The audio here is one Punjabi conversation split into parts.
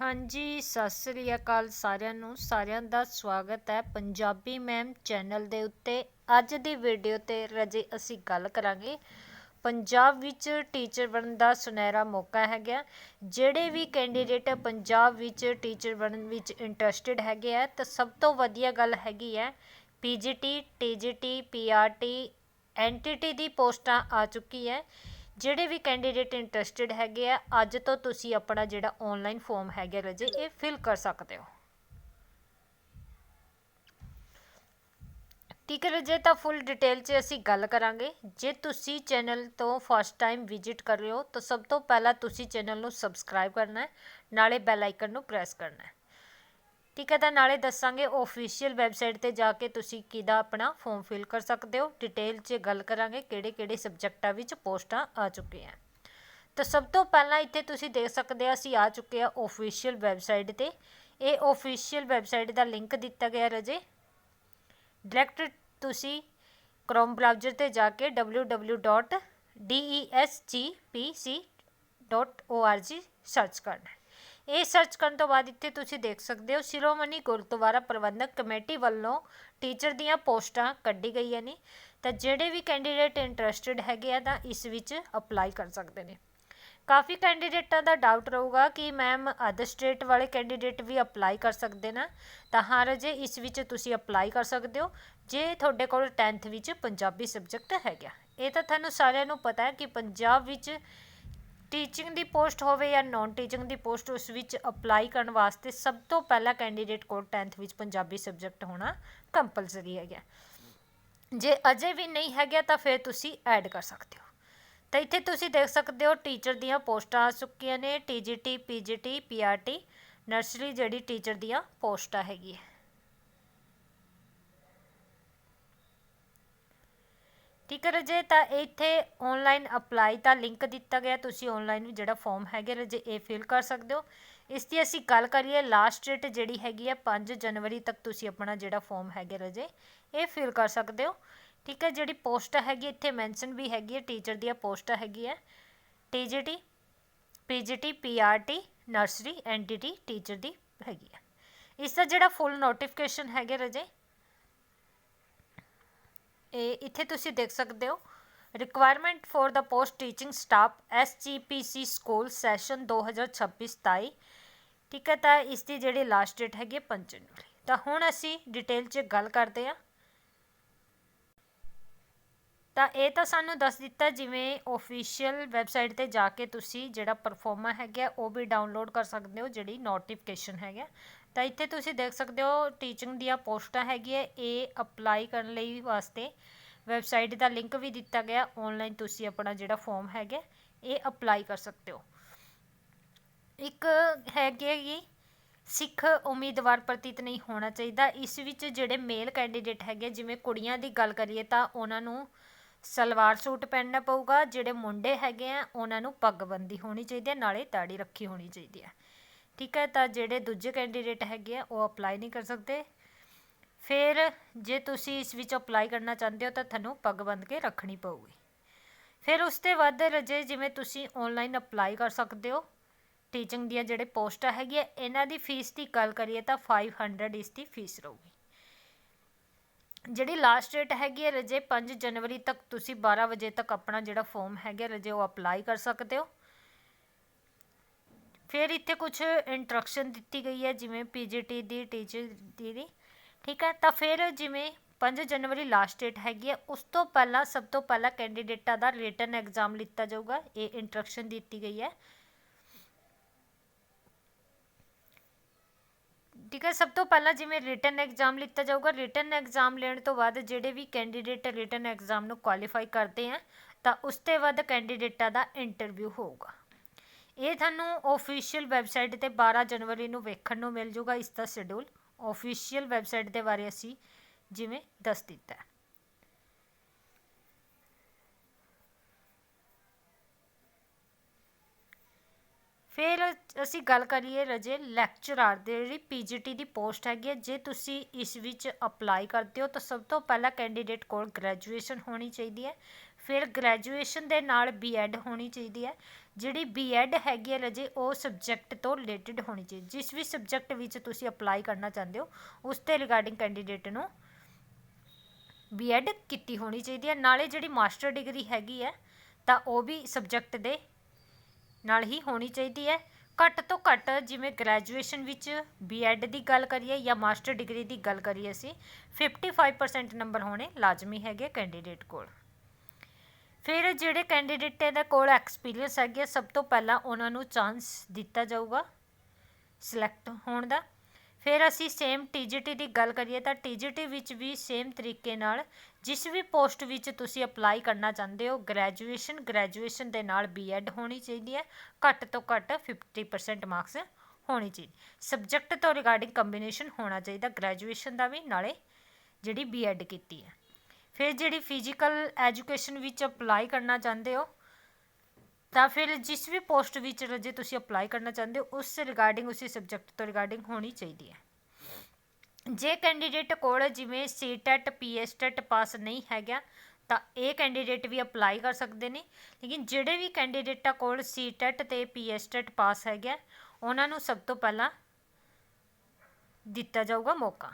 ਹਾਂਜੀ, ਸਤਿ ਸ੍ਰੀ ਅਕਾਲ ਸਾਰਿਆਂ ਨੂੰ। ਸਾਰਿਆਂ ਦਾ ਸਵਾਗਤ ਹੈ ਪੰਜਾਬੀ ਮੈਮ ਚੈਨਲ ਦੇ ਉੱਤੇ। ਅੱਜ ਦੀ ਵੀਡੀਓ ਤੇ ਰਜੇ ਅਸੀਂ ਗੱਲ ਕਰਾਂਗੇ। ਪੰਜਾਬ ਵਿੱਚ ਟੀਚਰ ਬਣਨ ਦਾ ਸੁਨਹਿਰਾ ਮੌਕਾ ਹੈਗਾ। ਜਿਹੜੇ ਵੀ ਕੈਂਡੀਡੇਟ ਪੰਜਾਬ ਵਿੱਚ ਟੀਚਰ ਬਣਨ ਵਿੱਚ ਇੰਟਰਸਟਿਡ ਹੈਗੇ ਆ, ਤਾਂ ਸਭ ਤੋਂ ਵਧੀਆ ਗੱਲ ਹੈਗੀ ਹੈ, ਪੀਜੀਟੀ, ਟੀਜੀਟੀ, ਪੀਆਰਟੀ, ਐਨਟੀਟੀ ਦੀ ਪੋਸਟਾਂ ਆ ਚੁੱਕੀ ਹੈ। ਜਿਹੜੇ ਵੀ ਕੈਂਡੀਡੇਟ ਇੰਟਰਸਟਿਡ ਹੈਗੇ ਆ, ਅੱਜ ਤੋਂ ਤੁਸੀਂ ਆਪਣਾ ਜਿਹੜਾ ਆਨਲਾਈਨ ਫਾਰਮ ਹੈਗਾ ਰਜੇ, ਇਹ ਫਿਲ ਕਰ ਸਕਦੇ ਹੋ। ਠੀਕ ਹੈ ਰਜੇ, ਤਾਂ ਫੁੱਲ ਡਿਟੇਲ 'ਚ ਅਸੀਂ ਗੱਲ ਕਰਾਂਗੇ। ਜੇ ਤੁਸੀਂ ਚੈਨਲ ਤੋਂ ਫਸਟ ਟਾਈਮ ਵਿਜ਼ਿਟ ਕਰ ਰਹੇ ਹੋ, ਤਾਂ ਸਭ ਤੋਂ ਪਹਿਲਾਂ ਤੁਸੀਂ ਚੈਨਲ ਨੂੰ ਸਬਸਕ੍ਰਾਈਬ ਕਰਨਾ ਹੈ, ਨਾਲੇ ਬੈਲ ਆਈਕਨ ਨੂੰ ਪ੍ਰੈਸ ਕਰਨਾ ਹੈ। ਠੀਕ ਹੈ, ਤਾਂ ਨਾਲੇ ਦੱਸਾਂਗੇ ਆਫੀਸ਼ੀਅਲ ਵੈਬਸਾਈਟ ਤੇ ਜਾ ਕੇ ਤੁਸੀਂ ਕਿਹਦਾ ਆਪਣਾ ਫਾਰਮ ਫਿਲ ਕਰ ਸਕਦੇ ਹੋ। ਡਿਟੇਲ 'ਚ ਗੱਲ ਕਰਾਂਗੇ ਕਿਹੜੇ ਕਿਹੜੇ ਸਬਜੈਕਟਾਂ ਵਿੱਚ ਪੋਸਟਾਂ ਆ ਚੁੱਕੀਆਂ ਤਾਂ ਸਭ ਤੋਂ ਪਹਿਲਾਂ ਇੱਥੇ ਤੁਸੀਂ ਦੇਖ ਸਕਦੇ ਆ, ਅਸੀਂ ਆ ਚੁੱਕੇ ਆ ਆਫੀਸ਼ੀਅਲ ਵੈਬਸਾਈਟ ਤੇ। ਇਹ ਆਫੀਸ਼ੀਅਲ ਵੈਬਸਾਈਟ ਦਾ ਲਿੰਕ ਦਿੱਤਾ ਗਿਆ ਰਜੇ। ਡਾਇਰੈਕਟ ਤੁਸੀਂ ਕ੍ਰੋਮ ਬ੍ਰਾਊਜ਼ਰ ਤੇ ਜਾ ਕੇ www.desgpc.org ਸਰਚ ਕਰਨਾ ਇਹ ਸਰਚ ਕਰਨ ਤੋਂ ਬਾਅਦ ਇੱਥੇ ਤੁਸੀਂ ਦੇਖ ਸਕਦੇ ਹੋ ਸ਼੍ਰੋਮਣੀ ਗੁਰਦੁਆਰਾ ਪ੍ਰਬੰਧਕ ਕਮੇਟੀ ਵੱਲੋਂ ਟੀਚਰ ਦੀਆਂ ਪੋਸਟਾਂ ਕੱਢੀ ਗਈਆਂ ਨੇ। ਤਾਂ ਜਿਹੜੇ ਵੀ ਕੈਂਡੀਡੇਟ ਇੰਟਰਸਟਿਡ ਹੈਗੇ ਆ ਤਾਂ ਇਸ ਵਿੱਚ ਅਪਲਾਈ ਕਰ ਸਕਦੇ ਨੇ। ਕਾਫੀ ਕੈਂਡੀਡੇਟਾਂ ਦਾ ਡਾਊਟ ਰਹੂਗਾ ਕਿ ਮੈਮ ਅਦਰ ਸਟੇਟ ਵਾਲੇ ਕੈਂਡੀਡੇਟ ਵੀ ਅਪਲਾਈ ਕਰ ਸਕਦੇ ਨਾ। ਤਾਂ ਹਾਂ ਰਜੇ, ਇਸ ਵਿੱਚ ਤੁਸੀਂ ਅਪਲਾਈ ਕਰ ਸਕਦੇ ਹੋ। ਜੇ ਤੁਹਾਡੇ ਕੋਲ 10th ਵਿੱਚ ਪੰਜਾਬੀ ਸਬਜੈਕਟ ਹੈਗਾ। ਇਹ ਤਾਂ ਤੁਹਾਨੂੰ ਸਾਰਿਆਂ ਨੂੰ ਪਤਾ ਹੈ ਕਿ ਪੰਜਾਬ ਵਿੱਚ ਟੀਚਿੰਗ ਦੀ ਪੋਸਟ ਹੋਵੇ ਜਾਂ ਨੋਨ ਟੀਚਿੰਗ ਦੀ ਪੋਸਟ ਉਸ ਵਿੱਚ ਅਪਲਾਈ ਕਰਨ ਵਾਸਤੇ ਸਭ ਤੋਂ ਪਹਿਲਾਂ ਕੈਂਡੀਡੇਟ ਕੋਲ 10th ਵਿੱਚ ਪੰਜਾਬੀ ਸਬਜੈਕਟ ਹੋਣਾ ਕੰਪਲਸਰੀ ਹੈਗਾ। ਜੇ ਅਜੇ ਵੀ ਨਹੀਂ ਹੈਗਾ ਤਾਂ ਫਿਰ ਤੁਸੀਂ ਐਡ ਕਰ ਸਕਦੇ ਹੋ। ਤਾਂ ਇੱਥੇ ਤੁਸੀਂ ਦੇਖ ਸਕਦੇ ਹੋ ਟੀਚਰ ਦੀਆਂ ਪੋਸਟਾਂ ਆ ਚੁੱਕੀਆਂ ਨੇ ਟੀਜੀਟੀ ਪੀਜੀਟੀ ਪੀਆਰਟੀ ਨਰਸਰੀ ਜਿਹੜੀ ਟੀਚਰ ਦੀਆਂ ਪੋਸਟਾਂ ਹੈਗੀ ਹੈ ਠੀਕ ਹੈ ਰਜੇ ਤਾਂ ਇੱਥੇ ਔਨਲਾਈਨ ਅਪਲਾਈ ਦਾ ਲਿੰਕ ਦਿੱਤਾ ਗਿਆ। ਤੁਸੀਂ ਔਨਲਾਈਨ ਵੀ ਜਿਹੜਾ ਫੋਰਮ ਹੈਗੇ ਰਜੇ ਇਹ ਫਿਲ ਕਰ ਸਕਦੇ ਹੋ। ਇਸ ਦੀ ਅਸੀਂ ਗੱਲ ਕਰੀਏ ਲਾਸਟ ਡੇਟ ਜਿਹੜੀ ਹੈਗੀ ਹੈ 5 ਜਨਵਰੀ ਤੱਕ ਤੁਸੀਂ ਆਪਣਾ ਜਿਹੜਾ ਫਾਰਮ ਹੈਗੇ ਰਜੇ ਇਹ ਫਿਲ ਕਰ ਸਕਦੇ ਹੋ। ਠੀਕ ਹੈ, ਜਿਹੜੀ ਪੋਸਟ ਹੈਗੀ, ਇੱਥੇ ਮੈਂਸ਼ਨ ਵੀ ਹੈਗੀ ਹੈ ਟੀਚਰ ਦੀਆਂ ਪੋਸਟਾਂ ਹੈਗੀ ਹੈ। TGT PGT PRT nursery NTT teacher ਦੀ ਹੈਗੀ ਹੈ। ਇਸ ਦਾ ਜਿਹੜਾ ਫੁੱਲ ਨੋਟੀਫਿਕੇਸ਼ਨ ਹੈਗੇ ਰਜੇ ਇਹ ਇੱਥੇ ਤੁਸੀਂ ਦੇਖ ਸਕਦੇ ਹੋ। Requirement for the post teaching staff SGPC school session 2026-27 ਠੀਕ ਹੈ, ਤਾਂ ਇਸ ਦੀ ਜਿਹੜੀ ਲਾਸਟ ਡੇਟ ਹੈਗੀ ਹੈ 5 ਜਨਵਰੀ। ਤਾਂ ਹੁਣ ਅਸੀਂ ਡਿਟੇਲ 'ਚ ਗੱਲ ਕਰਦੇ ਹਾਂ। ਤਾਂ ਇਹ ਤਾਂ ਸਾਨੂੰ ਦੱਸ ਦਿੱਤਾ ਜਿਵੇਂ ਆਫੀਸ਼ੀਅਲ ਵੈਬਸਾਈਟ ਤੇ ਜਾ ਕੇ ਤੁਸੀਂ ਜਿਹੜਾ ਪਰਫਾਰਮਾ ਹੈਗਾ, ਉਹ ਵੀ ਡਾਊਨਲੋਡ ਕਰ ਸਕਦੇ ਹੋ, ਜਿਹੜੀ ਨੋਟੀਫਿਕੇਸ਼ਨ ਹੈਗਾ ਤਾਂ ਇੱਥੇ ਤੁਸੀਂ ਦੇਖ ਸਕਦੇ ਹੋ ਟੀਚਿੰਗ ਦੀਆਂ ਪੋਸਟਾਂ ਹੈਗੀਆਂ, ਇਹ ਅਪਲਾਈ ਕਰਨ ਲਈ ਵਾਸਤੇ ਵੈਬਸਾਈਟ ਦਾ ਲਿੰਕ ਵੀ ਦਿੱਤਾ ਗਿਆ ਆਨਲਾਈਨ ਤੁਸੀਂ ਆਪਣਾ ਜਿਹੜਾ ਫਾਰਮ ਹੈਗਾ, ਇਹ ਅਪਲਾਈ ਕਰ ਸਕਦੇ ਹੋ। ਇੱਕ ਹੈਗੇ ਜੀ ਸਿੱਖ ਉਮੀਦਵਾਰ ਪ੍ਰਤੀਤ ਨਹੀਂ ਹੋਣਾ ਚਾਹੀਦਾ, ਇਸ ਵਿੱਚ ਜਿਹੜੇ ਮੇਲ ਕੈਂਡੀਡੇਟ ਹੈਗੇ, ਜਿਵੇਂ ਕੁੜੀਆਂ ਦੀ ਗੱਲ ਕਰੀਏ ਤਾਂ ਉਹਨਾਂ ਨੂੰ ਸਲਵਾਰ ਸੂਟ ਪਹਿਨਣਾ ਪਊਗਾ, ਜਿਹੜੇ ਮੁੰਡੇ ਹੈਗੇ ਆ, ਉਹਨਾਂ ਨੂੰ ਪੱਗ ਬੰਦੀ ਹੋਣੀ ਚਾਹੀਦੀ ਹੈ, ਨਾਲੇ ਦਾੜੀ ਰੱਖੀ ਹੋਣੀ ਚਾਹੀਦੀ ਹੈ। ਠੀਕ ਹੈ ਤਾਂ ਜਿਹੜੇ ਦੂਜੇ ਕੈਂਡੀਡੇਟ ਹੈਗੇ ਆ, ਉਹ ਅਪਲਾਈ ਨਹੀਂ ਕਰ ਸਕਦੇ। ਫਿਰ ਜੇ ਤੁਸੀਂ ਇਸ ਵਿੱਚ ਅਪਲਾਈ ਕਰਨਾ ਚਾਹੁੰਦੇ ਹੋ, ਤਾਂ ਤੁਹਾਨੂੰ ਪੱਗ ਬੰਦ ਕੇ ਰੱਖਣੀ ਪਊਗੀ। ਫਿਰ ਉਸ ਤੋਂ ਬਾਅਦ ਰਜੇ ਜਿਵੇਂ ਤੁਸੀਂ ਆਨਲਾਈਨ ਅਪਲਾਈ ਕਰ ਸਕਦੇ ਹੋ। ਟੀਚਿੰਗ ਦੀਆਂ ਜਿਹੜੇ ਪੋਸਟਾਂ ਹੈਗੀਆਂ, ਇਹਨਾਂ ਦੀ ਫੀਸ ਦੀ ਗੱਲ ਕਰੀਏ ਤਾਂ 500 ਇਸ ਦੀ ਫੀਸ ਰਹੂਗੀ। ਜਿਹੜੀ ਲਾਸਟ ਡੇਟ ਹੈਗੀ ਹੈ ਰਜੇ 5 ਜਨਵਰੀ ਤੱਕ ਤੁਸੀਂ 12 ਵਜੇ ਤੱਕ ਆਪਣਾ ਜਿਹੜਾ ਫਾਰਮ ਹੈਗਾ, ਰਜੇ ਉਹ ਅਪਲਾਈ ਕਰ ਸਕਦੇ ਹੋ। ਫਿਰ ਇੱਥੇ ਕੁਝ ਇੰਟਰਕਸ਼ਨ ਦਿੱਤੀ ਗਈ ਹੈ, ਜਿਵੇਂ ਪੀਜੀਟੀ ਦੀ ਟੀਚਰ ਦੀ ਠੀਕ ਹੈ, ਤਾਂ ਫਿਰ ਜਿਵੇਂ 5 ਜਨਵਰੀ ਲਾਸਟ ਡੇਟ ਹੈਗੀ ਹੈ, ਉਸ ਤੋਂ ਪਹਿਲਾਂ, ਸਭ ਤੋਂ ਪਹਿਲਾਂ ਕੈਂਡੀਡੇਟਾਂ ਦਾ ਰਿਟਨ ਐਗਜ਼ਾਮ ਲਿੱਤਾ ਜਾਊਗਾ, ਇਹ ਇੰਟਰਕਸ਼ਨ ਦਿੱਤੀ ਗਈ ਹੈ। ਠੀਕ ਹੈ, ਸਭ ਤੋਂ ਪਹਿਲਾਂ ਜਿਵੇਂ ਰਿਟਨ ਐਗਜ਼ਾਮ ਲਿੱਤਾ ਜਾਊਗਾ ਰਿਟਨ ਐਗਜ਼ਾਮ ਲੈਣ ਤੋਂ ਬਾਅਦ ਜਿਹੜੇ ਵੀ ਕੈਂਡੀਡੇਟ ਰਿਟਨ ਐਗਜ਼ਾਮ ਨੂੰ ਕੁਆਲੀਫਾਈ ਕਰਦੇ ਆ, ਤਾਂ ਉਸ ਤੋਂ ਬਾਅਦ ਕੈਂਡੀਡੇਟਾਂ ਦਾ ਇੰਟਰਵਿਊ ਹੋਊਗਾ। ਇਹ ਤੁਹਾਨੂੰ ਆਫੀਸ਼ੀਅਲ ਵੈਬਸਾਈਟ ਤੇ 12 ਜਨਵਰੀ ਨੂੰ ਵੇਖਣ ਨੂੰ ਮਿਲ ਜੂਗਾ, ਇਸ ਦਾ ਸ਼ਡਿਊਲ ਆਫੀਸ਼ੀਅਲ ਵੈਬਸਾਈਟ ਦੇ ਬਾਰੇ ਅਸੀਂ ਜਿਵੇਂ ਦੱਸ ਦਿੱਤਾ ਹੈ। ਫਿਰ ਅਸੀਂ ਗੱਲ ਕਰੀਏ ਰਜੇ ਲੈਕਚਰਰ ਦੇ, ਜਿਹੜੀ ਪੀਜੀਟੀ ਦੀ ਪੋਸਟ ਹੈਗੀ ਹੈ, ਜੇ ਤੁਸੀਂ ਇਸ ਵਿੱਚ ਅਪਲਾਈ ਕਰਦੇ ਹੋ, ਤਾਂ ਸਭ ਤੋਂ ਪਹਿਲਾਂ ਕੈਂਡੀਡੇਟ ਕੋਲ ਗ੍ਰੈਜੂਏਸ਼ਨ ਹੋਣੀ ਚਾਹੀਦੀ ਹੈ। ਫਿਰ ਗ੍ਰੈਜੂਏਸ਼ਨ ਦੇ ਨਾਲ ਬੀਐਡ ਹੋਣੀ ਚਾਹੀਦੀ ਹੈ। ਜਿਹੜੀ ਬੀਐਡ ਹੈਗੀ ਹੈ ਰਜੇ ਉਹ ਸਬਜੈਕਟ ਤੋਂ ਰਿਲੇਟਡ ਹੋਣੀ ਚਾਹੀਦੀ। ਜਿਸ ਵੀ ਸਬਜੈਕਟ ਵਿੱਚ ਤੁਸੀਂ ਅਪਲਾਈ ਕਰਨਾ ਚਾਹੁੰਦੇ ਹੋ, ਉਸ ਤੇ ਰਿਗਾਰਡਿੰਗ ਕੈਂਡੀਡੇਟ ਨੂੰ ਬੀਐਡ ਕੀਤੀ ਹੋਣੀ ਚਾਹੀਦੀ ਹੈ। ਨਾਲੇ ਜਿਹੜੀ ਮਾਸਟਰ ਡਿਗਰੀ ਹੈਗੀ ਹੈ, ਤਾਂ ਉਹ ਵੀ ਸਬਜੈਕਟ ਦੇ ਨਾਲ ਹੀ ਹੋਣੀ ਚਾਹੀਦੀ ਹੈ। ਘੱਟ ਤੋਂ ਘੱਟ ਜਿਵੇਂ ਗ੍ਰੈਜੂਏਸ਼ਨ ਵਿੱਚ ਬੀਐਡ ਦੀ ਗੱਲ ਕਰੀਏ ਜਾਂ ਮਾਸਟਰ ਡਿਗਰੀ ਦੀ ਗੱਲ ਕਰੀਏ ਅਸੀਂ 55% ਨੰਬਰ ਹੋਣੇ ਲਾਜ਼ਮੀ ਹੈਗੇ ਕੈਂਡੀਡੇਟ ਕੋਲ। ਫਿਰ ਜਿਹੜੇ ਕੈਂਡੀਡੇਟਾਂ ਦੇ ਕੋਲ ਐਕਸਪੀਰੀਅੰਸ ਹੈਗੇ ਸਭ ਤੋਂ ਪਹਿਲਾਂ ਉਹਨਾਂ ਨੂੰ ਚਾਂਸ ਦਿੱਤਾ ਜਾਊਗਾ ਸਿਲੈਕਟ ਹੋਣ ਦਾ। ਫਿਰ ਅਸੀਂ ਸੇਮ ਟੀਜੀਟੀ ਦੀ ਗੱਲ ਕਰੀਏ ਤਾਂ ਟੀਜੀਟੀ ਵਿੱਚ ਵੀ ਸੇਮ ਤਰੀਕੇ ਨਾਲ ਜਿਸ ਵੀ ਪੋਸਟ ਵਿੱਚ ਤੁਸੀਂ ਅਪਲਾਈ ਕਰਨਾ ਚਾਹੁੰਦੇ ਹੋ ਗ੍ਰੈਜੂਏਸ਼ਨ ਗ੍ਰੈਜੂਏਸ਼ਨ ਦੇ ਨਾਲ ਬੀਐਡ ਹੋਣੀ ਚਾਹੀਦੀ ਹੈ, ਘੱਟ ਤੋਂ ਘੱਟ 50% ਮਾਰਕਸ ਹੋਣੀ ਚਾਹੀਦੀ। ਸਬਜੈਕਟ ਤੋਂ ਰਿਗਾਰਡਿੰਗ ਕੰਬੀਨੇਸ਼ਨ ਹੋਣਾ ਚਾਹੀਦਾ ਗ੍ਰੈਜੂਏਸ਼ਨ ਦਾ ਵੀ, ਨਾਲੇ ਜਿਹੜੀ ਬੀਐਡ ਕੀਤੀ ਹੈ। ਫਿਰ ਜਿਹੜੀ ਫਿਜ਼ੀਕਲ ਐਜੂਕੇਸ਼ਨ ਵਿੱਚ ਅਪਲਾਈ ਕਰਨਾ ਚਾਹੁੰਦੇ ਹੋ, ਤਾਂ ਫਿਰ ਜਿਸ ਵੀ ਪੋਸਟ ਵਿੱਚ ਜੇ ਤੁਸੀਂ ਅਪਲਾਈ ਕਰਨਾ ਚਾਹੁੰਦੇ ਹੋ, ਉਸ ਰਿਗਾਰਡਿੰਗ ਉਸੇ ਸਬਜੈਕਟ ਤੋਂ ਰਿਗਾਰਡਿੰਗ ਹੋਣੀ ਚਾਹੀਦੀ ਹੈ। ਜੇ ਕੈਂਡੀਡੇਟ ਕੋਲ ਜਿਵੇਂ ਸੀਟੈਟ ਪੀਐਸਟੈਟ ਪਾਸ ਨਹੀਂ ਹੈਗਾ, ਤਾਂ ਇਹ ਕੈਂਡੀਡੇਟ ਵੀ ਅਪਲਾਈ ਕਰ ਸਕਦੇ ਨੇ, ਲੇਕਿਨ ਜਿਹੜੇ ਵੀ ਕੈਂਡੀਡੇਟਾਂ ਕੋਲ ਸੀਟੈਟ ਤੇ ਪੀਐਸਟੈਟ ਪਾਸ ਹੈਗਾ ਉਹਨਾਂ ਨੂੰ ਸਭ ਤੋਂ ਪਹਿਲਾਂ ਦਿੱਤਾ ਜਾਊਗਾ ਮੌਕਾ।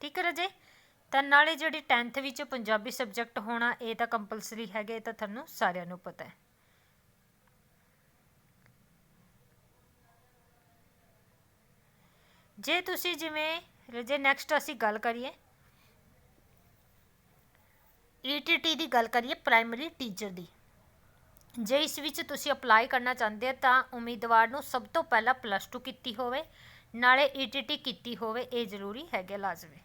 ਠੀਕ ਹੈ ਰਜੇ? ਤਾਂ ਨਾਲੇ ਜਿਹੜੀ 10th ਵਿੱਚ ਪੰਜਾਬੀ ਸਬਜੈਕਟ ਹੋਣਾ, ਇਹ ਤਾਂ ਕੰਪਲਸਰੀ ਹੈਗਾ, ਇਹ ਤਾਂ ਤੁਹਾਨੂੰ ਸਾਰਿਆਂ ਨੂੰ ਪਤਾ ਹੈ। ਜੇ ਤੁਸੀਂ ਜਿਵੇਂ, ਜੇ ਨੈਕਸਟ ਅਸੀਂ ਗੱਲ ਕਰੀਏ ਈਟੀਟੀ ਦੀ ਗੱਲ ਕਰੀਏ ਪ੍ਰਾਇਮਰੀ ਟੀਚਰ ਦੀ। ਜੇ ਇਸ ਵਿੱਚ ਤੁਸੀਂ ਅਪਲਾਈ ਕਰਨਾ ਚਾਹੁੰਦੇ ਹੋ, ਤਾਂ ਉਮੀਦਵਾਰ ਨੂੰ ਸਭ ਤੋਂ ਪਹਿਲਾਂ ਪਲੱਸ 2 ਕੀਤੀ ਹੋਵੇ, ਨਾਲੇ ਈਟੀਟੀ ਕੀਤੀ ਹੋਵੇ, ਇਹ ਜ਼ਰੂਰੀ ਹੈਗਾ ਲਾਜ਼ਮੀ।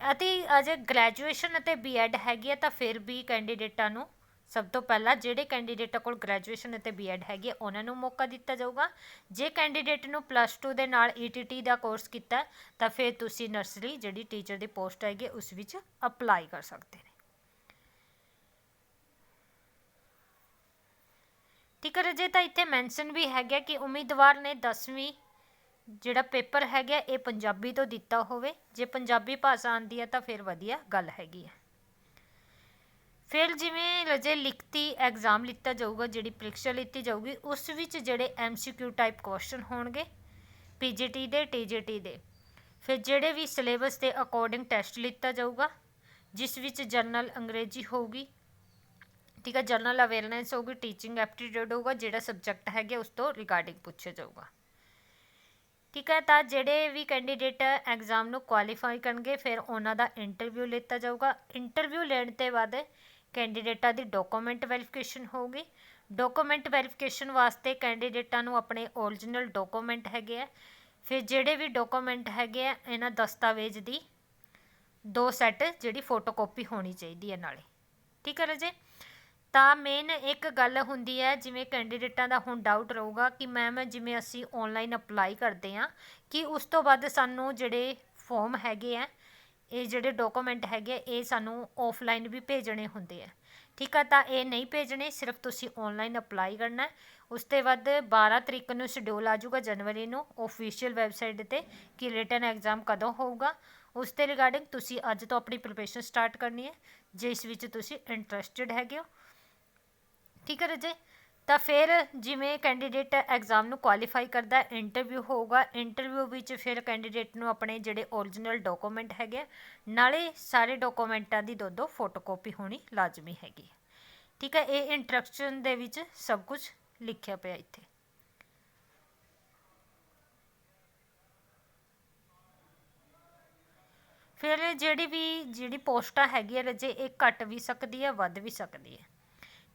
ਅਤੇ ਅਜੇ ਗ੍ਰੈਜੂਏਸ਼ਨ ਅਤੇ ਬੀਐਡ ਹੈਗੀ ਹੈ ਤਾਂ ਫਿਰ ਵੀ ਕੈਂਡੀਡੇਟਾਂ ਨੂੰ ਸਭ ਤੋਂ ਪਹਿਲਾਂ ਜਿਹੜੇ ਕੈਂਡੀਡੇਟਾਂ ਕੋਲ ਗ੍ਰੈਜੂਏਸ਼ਨ ਅਤੇ ਬੀਐਡ ਹੈਗੀ ਹੈ ਉਹਨਾਂ ਨੂੰ ਮੌਕਾ ਦਿੱਤਾ ਜਾਊਗਾ। ਜੇ ਕੈਂਡੀਡੇਟ ਨੂੰ ਪਲੱਸ 2 ਦੇ ਨਾਲ ਈਟੀਟੀ ਦਾ ਕੋਰਸ ਕੀਤਾ, ਤਾਂ ਫਿਰ ਤੁਸੀਂ ਨਰਸਰੀ ਜਿਹੜੀ ਟੀਚਰ ਦੀ ਪੋਸਟ ਹੈਗੀ ਉਸ ਵਿੱਚ ਅਪਲਾਈ ਕਰ ਸਕਦੇ ਨੇ। ਠੀਕ ਹੈ ਜੇ ਤਾਂ ਇੱਥੇ ਮੈਂਸ਼ਨ ਵੀ ਹੈਗਾ ਕਿ ਉਮੀਦਵਾਰ ਨੇ 10ਵੀਂ ਜਿਹੜਾ ਪੇਪਰ ਹੈਗਾ, ਇਹ ਪੰਜਾਬੀ ਤੋਂ ਦਿੱਤਾ ਹੋਵੇ। ਜੇ ਪੰਜਾਬੀ ਭਾਸ਼ਾ ਆਉਂਦੀ ਹੈ ਤਾਂ ਫਿਰ ਵਧੀਆ ਗੱਲ ਹੈਗੀ ਹੈ। ਫਿਰ ਜਿਵੇਂ ਰਜੇ ਲਿਖਤੀ ਐਗਜ਼ਾਮ ਲਿੱਤਾ ਜਾਊਗਾ, ਜਿਹੜੀ ਪ੍ਰੀਖਿਆ ਲਿੱਤੀ ਜਾਊਗੀ, ਉਸ ਵਿੱਚ ਜਿਹੜੇ ਐਮਸੀਕਿਊ ਟਾਈਪ ਕੁਐਸਚਨ ਹੋਣਗੇ ਪੀਜੀਟੀ ਦੇ ਟੀਜੀਟੀ ਦੇ। ਫਿਰ ਜਿਹੜੇ ਵੀ ਸਿਲੇਬਸ ਦੇ ਅਕੋਰਡਿੰਗ ਟੈਸਟ ਲਿੱਤਾ ਜਾਊਗਾ, ਜਿਸ ਵਿੱਚ ਜਰਨਲ ਅੰਗਰੇਜ਼ੀ ਹੋਊਗੀ, ਠੀਕ ਹੈ ਜਰਨਲ ਅਵੇਅਰਨੈਸ ਹੋਊਗੀ ਟੀਚਿੰਗ ਐਪਟੀਟਿਊਡ ਹੋਊਗਾ, ਜਿਹੜਾ ਸਬਜੈਕਟ ਹੈਗਾ, ਉਸ ਤੋਂ ਰਿਗਾਰਡਿੰਗ ਪੁੱਛਿਆ ਜਾਊਗਾ। ਠੀਕ ਹੈ, ਤਾਂ ਜਿਹੜੇ ਵੀ ਕੈਂਡੀਡੇਟ ਐਗਜ਼ਾਮ ਨੂੰ ਕੁਆਲੀਫਾਈ ਕਰਨਗੇ, ਫਿਰ ਉਹਨਾਂ ਦਾ ਇੰਟਰਵਿਊ ਲਿੱਤਾ ਜਾਊਗਾ। ਇੰਟਰਵਿਊ ਲੈਣ ਤੋਂ ਬਾਅਦ ਕੈਂਡੀਡੇਟਾਂ ਦੀ ਡਾਕੂਮੈਂਟ ਵੈਰੀਫਿਕੇਸ਼ਨ ਹੋਊਗੀ। ਡਾਕੂਮੈਂਟ ਵੈਰੀਫਿਕੇਸ਼ਨ ਵਾਸਤੇ ਕੈਂਡੀਡੇਟਾਂ ਨੂੰ ਆਪਣੇ ਓਰੀਜਨਲ ਡਾਕੂਮੈਂਟ ਹੈਗੇ ਆ। ਫਿਰ ਜਿਹੜੇ ਵੀ ਡਾਕੂਮੈਂਟ ਹੈਗੇ ਆ, ਇਹਨਾਂ ਦਸਤਾਵੇਜ਼ ਦੀ ਦੋ ਸੈੱਟ ਜਿਹੜੀ ਫੋਟੋਕਾਪੀ ਹੋਣੀ ਚਾਹੀਦੀ ਹੈ ਨਾਲੇ। ਠੀਕ ਹੈ ਰਾਜੇ? ਤਾਂ ਮੇਨ ਇੱਕ ਗੱਲ ਹੁੰਦੀ ਹੈ, ਜਿਵੇਂ ਕੈਂਡੀਡੇਟਾਂ ਦਾ ਹੁਣ ਡਾਊਟ ਰਹੂਗਾ ਕਿ ਮੈਮ ਜਿਵੇਂ ਅਸੀਂ ਔਨਲਾਈਨ ਅਪਲਾਈ ਕਰਦੇ ਹਾਂ, ਕਿ ਉਸ ਤੋਂ ਬਾਅਦ ਸਾਨੂੰ ਜਿਹੜੇ ਫੋਮ ਹੈਗੇ ਹੈ ਇਹ ਜਿਹੜੇ ਡਾਕੂਮੈਂਟ ਹੈਗੇ ਹੈ ਇਹ ਸਾਨੂੰ ਔਫਲਾਈਨ ਵੀ ਭੇਜਣੇ ਹੁੰਦੇ ਹੈ ਠੀਕ ਆ, ਤਾਂ ਇਹ ਨਹੀਂ ਭੇਜਣੇ, ਸਿਰਫ ਤੁਸੀਂ ਔਨਲਾਈਨ ਅਪਲਾਈ ਕਰਨਾ ਉਸ ਤੋਂ ਬਾਅਦ 12 ਤਰੀਕ ਨੂੰ ਸ਼ਡਿਊਲ ਆ ਜਾਊਗਾ, ਜਨਵਰੀ ਨੂੰ ਆਫੀਸ਼ੀਅਲ ਵੈਬਸਾਈਟ ਤੇ ਕਿ ਰਿਟਨ ਐਗਜ਼ਾਮ ਕਦੋਂ ਹੋਊਗਾ। ਉਸ ਤੇ ਰਿਗਾਰਡਿੰਗ ਤੁਸੀਂ ਅੱਜ ਤੋਂ ਆਪਣੀ ਪ੍ਰੀਪਰੇਸ਼ਨ ਸਟਾਰਟ ਕਰਨੀ ਹੈ, ਜਿਸ ਵਿੱਚ ਤੁਸੀਂ ਇੰਟਰਸਟਿਡ ਹੈਗੇ ਹੋ। ਠੀਕ ਹੈ ਰਜੇ ਤਾਂ ਫਿਰ ਜਿਵੇਂ ਕੈਂਡੀਡੇਟ ਐਗਜ਼ਾਮ ਨੂੰ ਕੁਆਲੀਫਾਈ ਕਰਦਾ ਇੰਟਰਵਿਊ ਹੋਊਗਾ ਇੰਟਰਵਿਊ ਵਿੱਚ ਫਿਰ ਕੈਂਡੀਡੇਟ ਨੂੰ ਆਪਣੇ ਜਿਹੜੇ ਓਰੀਜਨਲ ਡਾਕੂਮੈਂਟ ਹੈਗੇ ਨਾਲੇ ਸਾਰੇ ਡਾਕੂਮੈਂਟਾਂ ਦੀ ਦੋ ਦੋ ਫੋਟੋਕਾਪੀ ਹੋਣੀ ਲਾਜ਼ਮੀ ਹੈਗੀ ਠੀਕ ਹੈ ਇਹ ਇੰਟਰਕਸ਼ਨ ਦੇ ਵਿੱਚ ਸਭ ਕੁਝ ਲਿਖਿਆ ਪਿਆ ਇੱਥੇ। ਫਿਰ ਜਿਹੜੀ ਵੀ, ਜਿਹੜੀ ਪੋਸਟਾਂ ਹੈਗੀਆਂ ਰਜੇ ਇਹ ਘਟ ਵੀ ਸਕਦੀ ਹੈ ਵੱਧ ਵੀ ਸਕਦੀ ਹੈ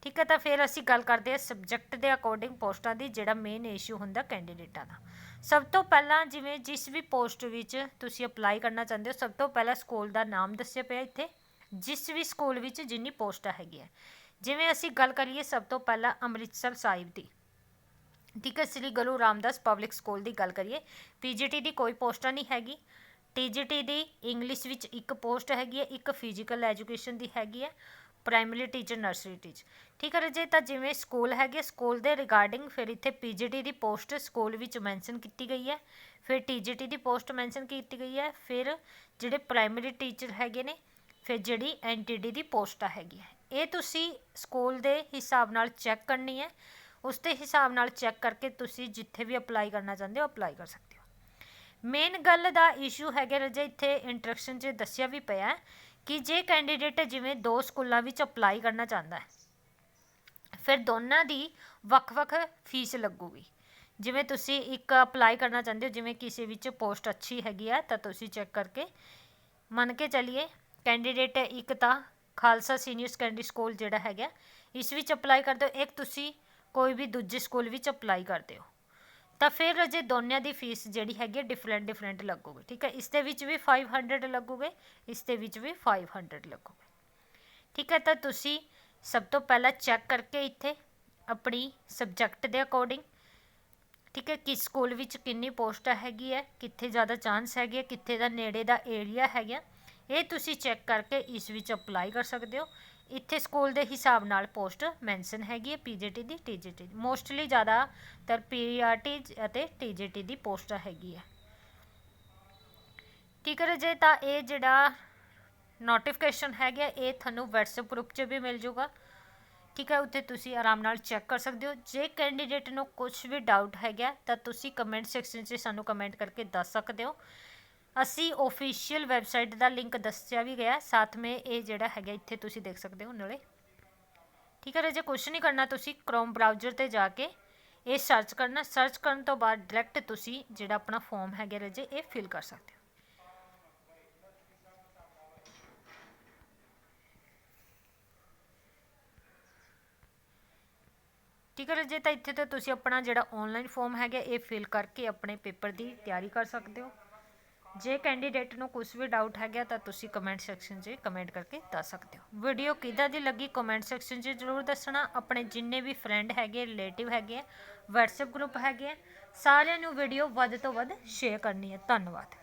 ਠੀਕ ਹੈ, ਤਾਂ ਫਿਰ ਅਸੀਂ ਗੱਲ ਕਰਦੇ ਹਾਂ ਸਬਜੈਕਟ ਦੇ ਅਕੋਰਡਿੰਗ ਪੋਸਟਾਂ ਦੀ, ਜਿਹੜਾ ਮੇਨ ਇਸ਼ੂ ਹੁੰਦਾ ਕੈਂਡੀਡੇਟਾਂ ਦਾ। ਸਭ ਤੋਂ ਪਹਿਲਾਂ ਜਿਵੇਂ ਜਿਸ ਵੀ ਪੋਸਟ ਵਿੱਚ ਤੁਸੀਂ ਅਪਲਾਈ ਕਰਨਾ ਚਾਹੁੰਦੇ ਹੋ, ਸਭ ਤੋਂ ਪਹਿਲਾਂ ਸਕੂਲ ਦਾ ਨਾਮ ਦੱਸਿਆ ਪਿਆ ਇੱਥੇ। ਜਿਸ ਵੀ ਸਕੂਲ ਵਿੱਚ ਜਿੰਨੀ ਪੋਸਟਾਂ ਹੈਗੀਆਂ। ਜਿਵੇਂ ਅਸੀਂ ਗੱਲ ਕਰੀਏ ਸਭ ਤੋਂ ਪਹਿਲਾਂ ਅੰਮ੍ਰਿਤਸਰ ਸਾਹਿਬ ਦੀ। ਠੀਕ ਹੈ, ਸ੍ਰੀ ਗੁਰੂ ਰਾਮਦਾਸ ਪਬਲਿਕ ਸਕੂਲ ਦੀ ਗੱਲ ਕਰੀਏ। ਪੀਜੀਟੀ ਦੀ ਕੋਈ ਪੋਸਟਾਂ ਨਹੀਂ ਹੈਗੀ। ਟੀਜੀਟੀ ਦੀ ਇੰਗਲਿਸ਼ ਵਿੱਚ ਇੱਕ ਪੋਸਟ ਹੈਗੀ ਹੈ, ਇੱਕ ਫਿਜ਼ੀਕਲ ਐਜੂਕੇਸ਼ਨ ਦੀ ਹੈਗੀ ਹੈ। ਪ੍ਰਾਇਮਰੀ ਟੀਚਰ ਨਰਸਰੀ ਟੀਚ ਠੀਕ ਹੈ ਰਾਜੇ, ਤਾਂ ਜਿਵੇਂ ਸਕੂਲ ਹੈਗੇ, ਸਕੂਲ ਦੇ ਰਿਗਾਰਡਿੰਗ ਫਿਰ ਇੱਥੇ ਪੀਜੀਟੀ ਦੀ ਪੋਸਟ ਸਕੂਲ ਵਿੱਚ ਮੈਂਸ਼ਨ ਕੀਤੀ ਗਈ ਹੈ। ਫਿਰ ਟੀਜੀਟੀ ਦੀ ਪੋਸਟ ਮੈਂਸ਼ਨ ਕੀਤੀ ਗਈ ਹੈ। ਫਿਰ ਜਿਹੜੇ ਪ੍ਰਾਇਮਰੀ ਟੀਚਰ ਹੈਗੇ ਨੇ, ਫਿਰ ਜਿਹੜੀ ਐਨਟੀਡੀ ਦੀ ਪੋਸਟ ਹੈਗੀ ਹੈ। ਇਹ ਤੁਸੀਂ ਸਕੂਲ ਦੇ ਹਿਸਾਬ ਨਾਲ ਚੈੱਕ ਕਰਨੀ ਹੈ। ਉਸ ਦੇ ਹਿਸਾਬ ਨਾਲ ਚੈੱਕ ਕਰਕੇ ਤੁਸੀਂ ਜਿੱਥੇ ਵੀ ਅਪਲਾਈ ਕਰਨਾ ਚਾਹੁੰਦੇ ਹੋ ਅਪਲਾਈ ਕਰ ਸਕਦੇ ਹੋ। ਮੇਨ ਗੱਲ ਦਾ ਇਸ਼ੂ ਹੈਗਾ ਰਜੇ, ਇੱਥੇ ਇੰਟਰੈਕਸ਼ਨ 'ਚ ਦੱਸਿਆ ਵੀ ਪਿਆ ਕਿ ਜੇ ਕੈਂਡੀਡੇਟ ਜਿਵੇਂ ਦੋ ਸਕੂਲਾਂ ਵਿੱਚ ਅਪਲਾਈ ਕਰਨਾ ਚਾਹੁੰਦਾ ਹੈ, ਫਿਰ ਦੋਨਾਂ ਦੀ ਵੱਖ-ਵੱਖ ਫੀਸ ਲੱਗੂਗੀ। ਜਿਵੇਂ ਤੁਸੀਂ ਇੱਕ ਅਪਲਾਈ ਕਰਨਾ ਚਾਹੁੰਦੇ ਹੋ, ਜਿਵੇਂ ਕਿਸੇ ਵਿੱਚ ਪੋਸਟ ਅੱਛੀ ਹੈਗੀ ਆ, ਤਾਂ ਤੁਸੀਂ ਚੈੱਕ ਕਰਕੇ ਮੰਨ ਕੇ ਚੱਲੀਏ ਕੈਂਡੀਡੇਟ ਇੱਕ ਤਾਂ ਖਾਲਸਾ ਸੀਨੀਅਰ ਸੈਕੰਡਰੀ ਸਕੂਲ ਜਿਹੜਾ ਹੈਗਾ, ਇਸ ਵਿੱਚ ਅਪਲਾਈ ਕਰਦੇ ਹੋ, ਇੱਕ ਤੁਸੀਂ ਕੋਈ ਵੀ ਦੂਜੇ ਸਕੂਲ ਵਿੱਚ ਅਪਲਾਈ ਕਰਦੇ ਹੋ। ਤਾਂ ਫਿਰ ਅਜੇ ਦੋਨਿਆਂ ਦੀ ਫੀਸ ਜਿਹੜੀ ਹੈਗੀ ਡਿਫਰੈਂਟ ਡਿਫਰੈਂਟ ਲੱਗੂਗੀ, ਠੀਕ ਹੈ? ਇਸ ਦੇ ਵਿੱਚ ਵੀ 500 ਲੱਗੂਗੇ, ਇਸ ਦੇ ਵਿੱਚ ਵੀ 500 ਲੱਗੂਗੇ। ਠੀਕ ਹੈ, ਤਾਂ ਤੁਸੀਂ ਸਭ ਤੋਂ ਪਹਿਲਾਂ ਚੈੱਕ ਕਰਕੇ ਇੱਥੇ ਆਪਣੀ ਸਬਜੈਕਟ ਦੇ ਅਕੋਰਡਿੰਗ ਠੀਕ ਹੈ? ਕਿਸ ਸਕੂਲ ਵਿੱਚ ਕਿੰਨੀ ਪੋਸਟ ਹੈਗੀ ਹੈ, ਕਿੱਥੇ ਜ਼ਿਆਦਾ ਚਾਂਸ ਹੈਗੀ ਹੈ, ਕਿੱਥੇ ਦਾ ਨੇੜੇ ਦਾ ਏਰੀਆ ਹੈਗਾ। ਇਹ ਤੁਸੀਂ ਚੈੱਕ ਕਰਕੇ ਇਸ ਵਿੱਚ ਅਪਲਾਈ ਕਰ ਸਕਦੇ ਹੋ। ਇੱਥੇ ਸਕੂਲ ਦੇ ਹਿਸਾਬ ਨਾਲ ਪੋਸਟ ਮੈਂਸ਼ਨ ਹੈਗੀ ਹੈ, ਪੀਜੀਟੀ ਦੀ, ਟੀਜੀਟੀ ਦੀ। ਮੋਸਟਲੀ ਜ਼ਿਆਦਾਤਰ ਪੀਆਰਟੀ ਅਤੇ ਟੀਜੀਟੀ ਦੀ ਪੋਸਟ ਹੈਗੀ ਹੈ। ਠੀਕ ਹੈ ਜੇ ਤਾਂ ਇਹ ਜਿਹੜਾ ਨੋਟੀਫਿਕੇਸ਼ਨ ਹੈਗਾ ਇਹ ਤੁਹਾਨੂੰ WhatsApp ਗਰੁੱਪ 'ਚ ਵੀ ਮਿਲ ਜਾਊਗਾ ਠੀਕ ਹੈ ਉੱਥੇ ਤੁਸੀਂ ਆਰਾਮ ਨਾਲ ਚੈੱਕ ਕਰ ਸਕਦੇ ਹੋ। ਜੇ ਕੈਂਡੀਡੇਟ ਨੂੰ ਕੁਝ ਵੀ ਡਾਊਟ ਹੈਗਾ, ਤਾਂ ਤੁਸੀਂ ਕਮੈਂਟ ਸੈਕਸ਼ਨ 'ਚ ਸਾਨੂੰ ਕਮੈਂਟ ਕਰਕੇ ਦੱਸ ਸਕਦੇ ਹੋ। ਅਸੀਂ ਆਫੀਸ਼ੀਅਲ ਵੈਬਸਾਈਟ ਦਾ ਲਿੰਕ ਦੱਸਿਆ ਵੀ ਗਿਆ। ਸਾਥ ਮੇ ਇਹ ਜਿਹੜਾ ਹੈਗਾ, ਇੱਥੇ ਤੁਸੀਂ ਦੇਖ ਸਕਦੇ ਹੋ ਨਾਲੇ ਠੀਕ ਹੈ ਜੇ ਕੁਛ ਨਹੀਂ ਕਰਨਾ, ਤੁਸੀਂ ਕ੍ਰੋਮ ਬ੍ਰਾਊਜ਼ਰ ਤੇ ਜਾ ਕੇ ਇਹ ਸਰਚ ਕਰਨਾ। ਸਰਚ ਕਰਨ ਤੋਂ ਬਾਅਦ ਡਾਇਰੈਕਟ ਤੁਸੀਂ ਜਿਹੜਾ ਆਪਣਾ ਫਾਰਮ ਹੈਗਾ ਰਜੇ, ਇਹ ਫਿਲ ਕਰ ਸਕਦੇ ਹੋ। ਠੀਕ ਹੈ ਜੇ ਤਾਂ ਇੱਥੇ ਤੇ ਤੁਸੀਂ ਆਪਣਾ ਜਿਹੜਾ ਆਨਲਾਈਨ ਫਾਰਮ ਹੈਗਾ, ਇਹ ਫਿਲ ਕਰਕੇ ਆਪਣੇ ਪੇਪਰ ਦੀ ਤਿਆਰੀ ਕਰ ਸਕਦੇ ਹੋ। ਜੇ ਕੈਂਡੀਡੇਟ ਨੂੰ ਕੁਝ ਵੀ ਡਾਊਟ ਹੈਗਾ ਤਾਂ ਤੁਸੀਂ ਕਮੈਂਟ ਸੈਕਸ਼ਨ 'ਚ ਕਮੈਂਟ ਕਰਕੇ ਦੱਸ ਸਕਦੇ ਹੋ। ਵੀਡੀਓ ਕਿੱਦਾਂ ਦੀ ਲੱਗੀ ਕਮੈਂਟ ਸੈਕਸ਼ਨ 'ਚ ਜ਼ਰੂਰ ਦੱਸਣਾ। ਆਪਣੇ ਜਿੰਨੇ ਵੀ ਫਰੈਂਡ ਹੈਗੇ ਰਿਲੇਟਿਵ ਹੈਗੇ WhatsApp ਗਰੁੱਪ ਹੈਗੇ ਸਾਰਿਆਂ ਨੂੰ ਵੀਡੀਓ ਵੱਧ ਤੋਂ ਵੱਧ ਸ਼ੇਅਰ ਕਰਨੀ ਹੈ। ਧੰਨਵਾਦ।